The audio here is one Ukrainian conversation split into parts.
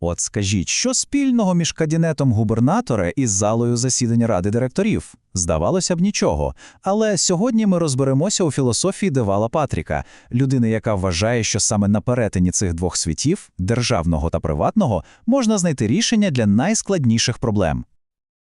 От скажіть, що спільного між кабінетом губернатора із залою засідання ради директорів? Здавалося б, нічого. Але сьогодні ми розберемося у філософії Девала Патріка, людини, яка вважає, що саме на перетині цих двох світів, державного та приватного, можна знайти рішення для найскладніших проблем.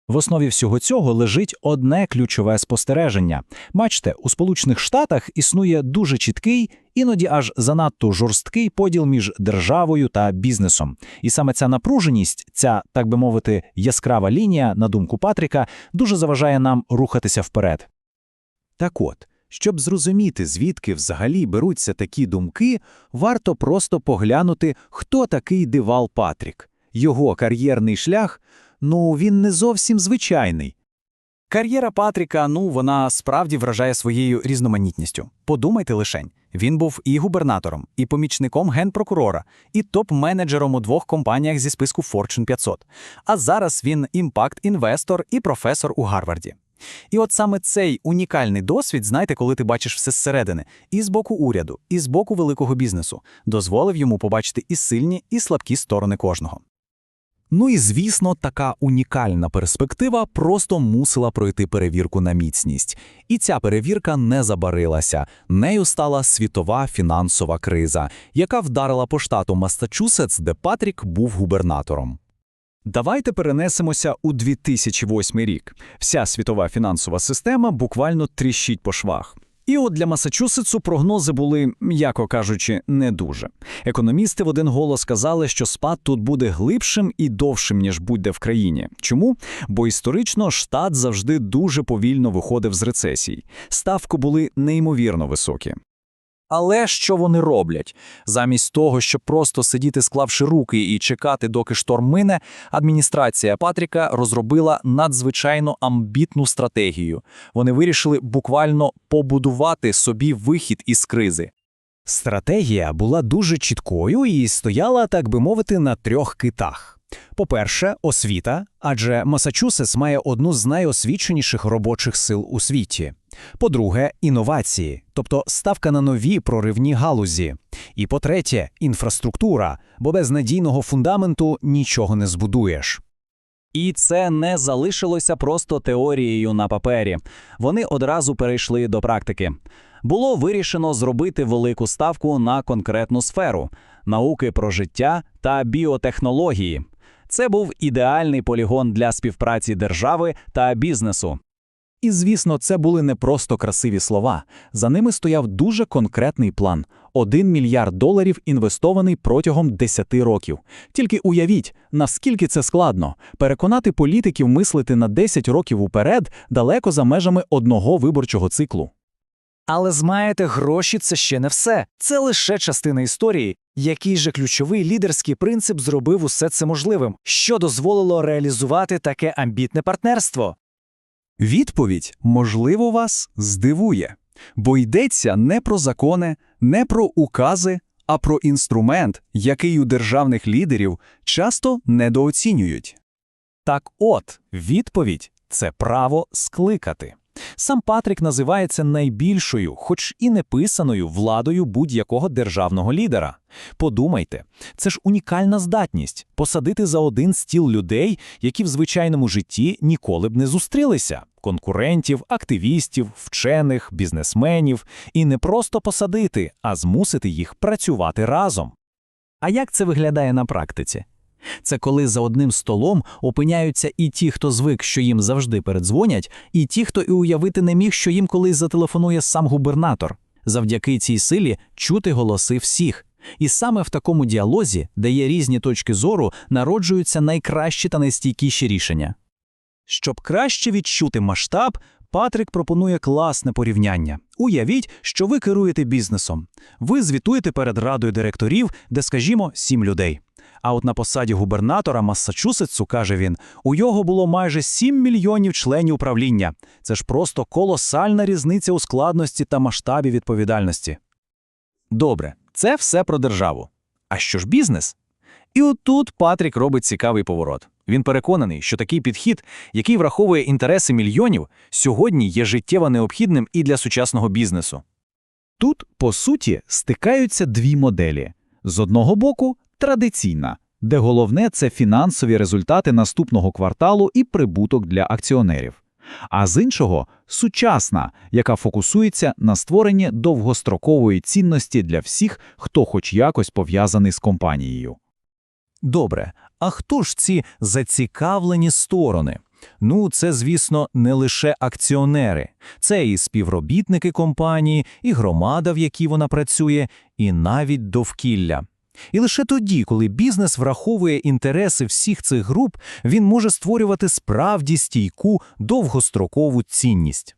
В основі всього цього лежить одне ключове спостереження. Бачте, у Сполучених Штатах існує дуже чіткий, іноді аж занадто жорсткий поділ між державою та бізнесом. І саме ця напруженість, ця, так би мовити, яскрава лінія, на думку Патріка, дуже заважає нам рухатися вперед. Так от, щоб зрозуміти, звідки взагалі беруться такі думки, варто просто поглянути, хто такий Дивал Патрік. Його кар'єрний шлях, ну, він не зовсім звичайний. Кар'єра Патріка, ну, вона справді вражає своєю різноманітністю. Подумайте лишень, він був і губернатором, і помічником генпрокурора, і топ-менеджером у двох компаніях зі списку Fortune 500. А зараз він імпакт-інвестор і професор у Гарварді. І от саме цей унікальний досвід, знаєте, коли ти бачиш все зсередини, і з боку уряду, і з боку великого бізнесу, дозволив йому побачити і сильні, і слабкі сторони кожного. Ну і звісно, така унікальна перспектива просто мусила пройти перевірку на міцність. І ця перевірка не забарилася. Нею стала світова фінансова криза, яка вдарила по штату Массачусетс, де Патрік був губернатором. Давайте перенесемося у 2008 рік. Вся світова фінансова система буквально тріщить по швах. І от для Масачусетсу прогнози були, м'яко кажучи, не дуже. Економісти в один голос сказали, що спад тут буде глибшим і довшим, ніж будь-де в країні. Чому? Бо історично штат завжди дуже повільно виходив з рецесій. Ставки були неймовірно високі. Але що вони роблять? Замість того, щоб просто сидіти, склавши руки і чекати, доки шторм мине, адміністрація Патріка розробила надзвичайно амбітну стратегію. Вони вирішили буквально побудувати собі вихід із кризи. Стратегія була дуже чіткою і стояла, так би мовити, на трьох китах. По-перше, освіта, адже Масачусетс має одну з найосвіченіших робочих сил у світі. По-друге, інновації, тобто ставка на нові проривні галузі. І по-третє, інфраструктура, бо без надійного фундаменту нічого не збудуєш. І це не залишилося просто теорією на папері. Вони одразу перейшли до практики. Було вирішено зробити велику ставку на конкретну сферу науки про життя та біотехнології. Це був ідеальний полігон для співпраці держави та бізнесу. І, звісно, це були не просто красиві слова. За ними стояв дуже конкретний план: один мільярд доларів інвестований протягом 10 років. Тільки уявіть, наскільки це складно переконати політиків мислити на 10 років уперед далеко за межами одного виборчого циклу. Але змаєте гроші це ще не все. Це лише частина історії. Який же ключовий лідерський принцип зробив усе це можливим, що дозволило реалізувати таке амбітне партнерство? Відповідь, можливо, вас здивує, бо йдеться не про закони, не про укази, а про інструмент, який у державних лідерів часто недооцінюють. Так от, відповідь це право скликати. Сам Патрік називається найбільшою, хоч і неписаною владою будь-якого державного лідера. Подумайте, це ж унікальна здатність посадити за один стіл людей, які в звичайному житті ніколи б не зустрілися конкурентів, активістів, вчених, бізнесменів, і не просто посадити, а змусити їх працювати разом. А як це виглядає на практиці? Це коли за одним столом опиняються і ті, хто звик, що їм завжди передзвонять, і ті, хто і уявити не міг, що їм колись зателефонує сам губернатор. Завдяки цій силі чути голоси всіх. І саме в такому діалозі, де є різні точки зору, народжуються найкращі та найстійкіші рішення. Щоб краще відчути масштаб, Патрік пропонує класне порівняння. Уявіть, що ви керуєте бізнесом. Ви звітуєте перед радою директорів, де, скажімо, сім людей. А от на посаді губернатора Массачусетсу, каже він, у його було майже 7 мільйонів членів управління. Це ж просто колосальна різниця у складності та масштабі відповідальності. Добре, це все про державу. А що ж бізнес? І отут Патрік робить цікавий поворот. Він переконаний, що такий підхід, який враховує інтереси мільйонів, сьогодні є життєво необхідним і для сучасного бізнесу. Тут, по суті, стикаються дві моделі: з одного боку, традиційна де головне – це фінансові результати наступного кварталу і прибуток для акціонерів. А з іншого – сучасна, яка фокусується на створенні довгострокової цінності для всіх, хто хоч якось пов'язаний з компанією. Добре, а хто ж ці зацікавлені сторони? Ну, це, звісно, не лише акціонери. Це і співробітники компанії, і громада, в якій вона працює, і навіть довкілля. І лише тоді, коли бізнес враховує інтереси всіх цих груп, він може створювати справді стійку довгострокову цінність.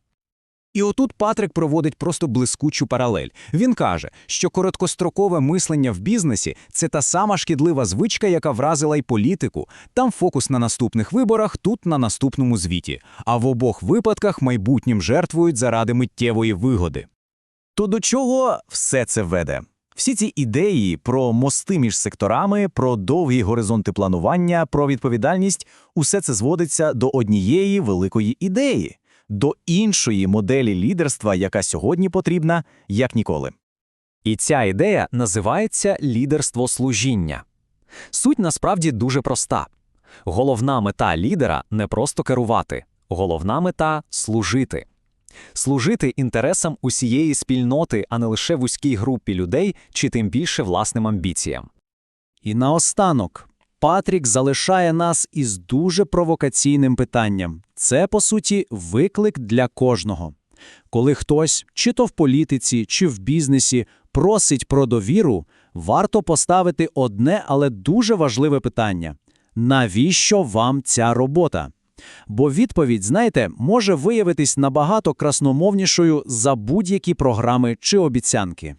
І отут Патрик проводить просто блискучу паралель. Він каже, що короткострокове мислення в бізнесі – це та сама шкідлива звичка, яка вразила й політику. Там фокус на наступних виборах, тут на наступному звіті. А в обох випадках майбутнім жертвують заради миттєвої вигоди. То до чого все це веде? Всі ці ідеї про мости між секторами, про довгі горизонти планування, про відповідальність – усе це зводиться до однієї великої ідеї, до іншої моделі лідерства, яка сьогодні потрібна, як ніколи. І ця ідея називається лідерство служіння. Суть насправді дуже проста. Головна мета лідера не просто керувати, головна мета служити. Служити інтересам усієї спільноти, а не лише вузькій групі людей чи тим більше власним амбіціям. І наостанок, Патрік залишає нас із дуже провокаційним питанням. Це, по суті, виклик для кожного. Коли хтось, чи то в політиці, чи в бізнесі, просить про довіру, варто поставити одне, але дуже важливе питання. Навіщо вам ця робота? Бо відповідь, знаєте, може виявитись набагато красномовнішою за будь-які програми чи обіцянки.